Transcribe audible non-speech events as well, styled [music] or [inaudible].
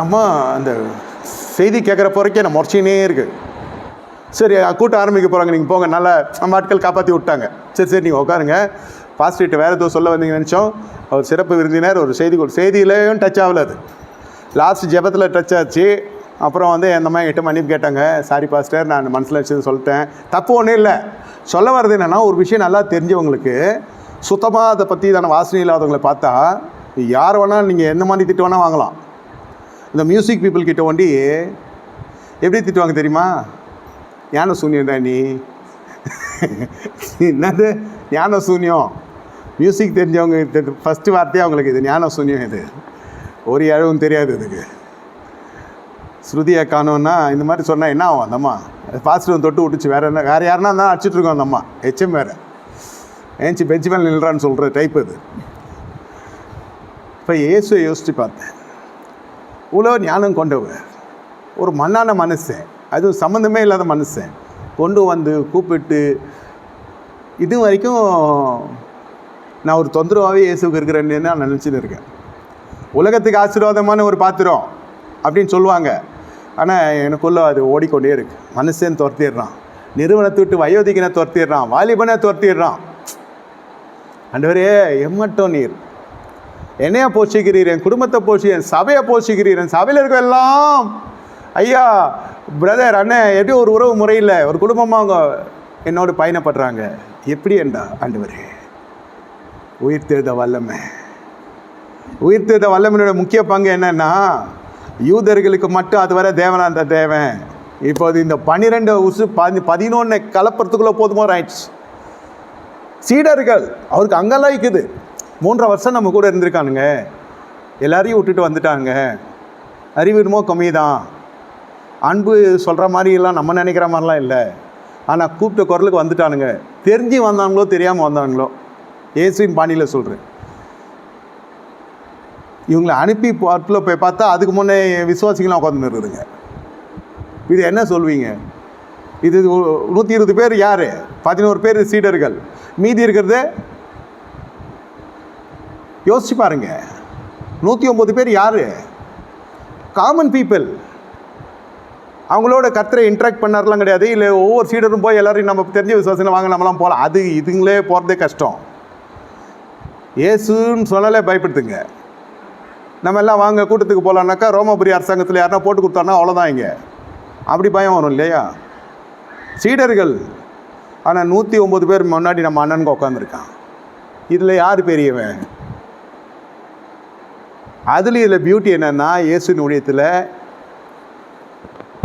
நம்ம அந்த செய்தி கேட்குறப்ப வரைக்கும் நான் முறைச்சினே இருக்கு. சரி கூட்டம் ஆரம்பிக்க போகிறாங்க நீங்கள் போங்க. நல்லா நம்ம ஆட்கள் காப்பாற்றி விட்டாங்க. சரி சரி நீங்கள் உட்காருங்க. பாஸ்டிட்டு வேறு எதுவும் சொல்ல வந்தீங்க நினச்சோம். அவர் சிறப்பு விருந்தினர். ஒரு செய்தி கொடு செய்தியிலையும் டச் ஆகல அது. லாஸ்ட் ஜெபத்தில் டச் ஆச்சு. அப்புறம் வந்து அந்த மாதிரி எட்டு மன்னிப்பு கேட்டாங்க. சாரி பாஸ்டர் நான் மனசில் வச்சது சொல்லிட்டேன். தப்பு ஒன்றும் இல்லை. சொல்ல வர்றது என்னென்னா ஒரு விஷயம் நல்லா தெரிஞ்சவங்களுக்கு சுத்தமாக அதை பற்றி தானே வாசனை இல்லாதவங்களை பார்த்தா யார் வேணால் நீங்கள் எந்த மாதிரி திட்டு வேணால் வாங்கலாம். இந்த மியூசிக் பீப்புள் கிட்ட ஒண்டி எப்படி திட்டுவாங்க தெரியுமா? ஞான சூன்யம் தான் நீ. [laughs] என்னது? ஞான சூன்யம். மியூசிக் தெரிஞ்சவங்க ஃபஸ்ட்டு வார்த்தையே அவங்களுக்கு இது. ஞான சூன்யம் இது. ஒரு அழகும் தெரியாது இதுக்கு. ஸ்ருதியை காணோன்னா இந்த மாதிரி சொன்னால் என்ன ஆகும் அந்தம்மா பாசிட்டிவ் தொட்டு விட்டுச்சு. வேறு என்ன? வேறு யாருன்னா தான் அடிச்சிட்ருக்கோம் அந்தம்மா ஹெச்எம் வேறு. ஏஞ்சி பெஞ்சு மேலே நில்றான்னு சொல்கிற டைப் இது. இப்போ இயேசுவை யோசித்து பார்த்தேன். உலக ஞானம் கொண்டவர். ஒரு மண்ணான மனுஷன். அதுவும் சம்மந்தமே இல்லாத மனுஷன். கொண்டு வந்து கூப்பிட்டு இது வரைக்கும் நான் ஒரு தொந்தரவாகவே இயேசுக்கு இருக்கிறேன்னு நான் நினச்சின்னு இருக்கேன். உலகத்துக்கு ஆசீர்வாதமான ஒரு பாத்திரம் அப்படின்னு சொல்லுவாங்க. ஆனால் எனக்குள்ளே அது ஓடிக்கொண்டே இருக்கு. மனுஷன் துரத்திடுறான். நிறுவனத்தை விட்டு வயோதிகனை துரத்திடுறான். வாலிபனை துரத்திடுறான். அண்டவரே எம்மட்டோ நீர். என்னையா போஷிக்கிறீர்? என் குடும்பத்தை போஷி என் சபையை போஷிக்கிறீர்? என் சபையில் இருக்க எல்லாம் ஐயா பிரதர் அண்ணன் எப்படி ஒரு உறவு முறையில் ஒரு குடும்பமாக அவங்க என்னோடு பயணப்படுறாங்க? எப்படி என்றா ஆண்டவர்? உயிர் தேர்த வல்லமை. உயிர் தேர்த வல்லமையோட முக்கிய பங்கு என்னென்னா யூதர்களுக்கு மட்டும் அதுவரை தேவனா அந்த தேவன். இப்போது இந்த பன்னிரெண்டு உசு பதி பதினொன்று கலப்புறத்துக்குள்ளே போதுமோ ஆயிடுச்சு சீடர்கள் அவருக்கு அங்கெல்லாம் இருக்குது மூன்றரை வருஷம் நம்ம கூட இருந்திருக்கானுங்க. எல்லாரையும் விட்டுட்டு வந்துட்டாங்க அறிவு என்னமோ கம்மி தான் அன்பு சொல்கிற மாதிரிலாம் நம்ம நினைக்கிற மாதிரிலாம் இல்லை. ஆனால் கூப்பிட்ட குரலுக்கு வந்துட்டானுங்க. தெரிஞ்சு வந்தாங்களோ தெரியாமல் வந்தாங்களோ ஏசுவின் பாணியில் சொல்கிறேன் இவங்களை அனுப்பி பாட்டில் போய் பார்த்தா அதுக்கு முன்னே விசுவாசிகளாக உட்காந்து இது என்ன சொல்வீங்க? இது நூற்றி இருபது பேர் யார்? பதினோரு பேர் சீடர்கள். மீதி இருக்கிறது யோசிச்சு பாருங்க. நூற்றி ஒம்பது பேர் யார்? காமன் பீப்புள் அவங்களோட கர்த்தரை இன்ட்ராக்ட் பண்ணாரெலாம் கிடையாது. இல்லை ஒவ்வொரு சீடரும் போய் எல்லோரும் நம்ம தெரிஞ்ச விசுவாசம் வாங்க நம்மளாம் போகலாம் அது இதுங்களே போகிறதே கஷ்டம். இயேசுன்னு சொன்னாலே பயப்படுத்துங்க. நம்ம எல்லாம் வாங்க கூட்டத்துக்கு போகலான்னாக்கா ரோமபுரி அரசாங்கத்தில் யாருனா போட்டு கொடுத்தாருன்னா அவ்வளோதான் இங்கே. அப்படி பயம் வரும் இல்லையா? சீடர்கள். ஆனால் நூற்றி ஒம்பது பேர் முன்னாடி நம்ம அண்ணனுக்கு உட்காந்துருக்கான் இதில் யார் பெரியவன்? அதுலேயும் இதில் பியூட்டி என்னென்னா இயேசுவின் ஊழியத்தில்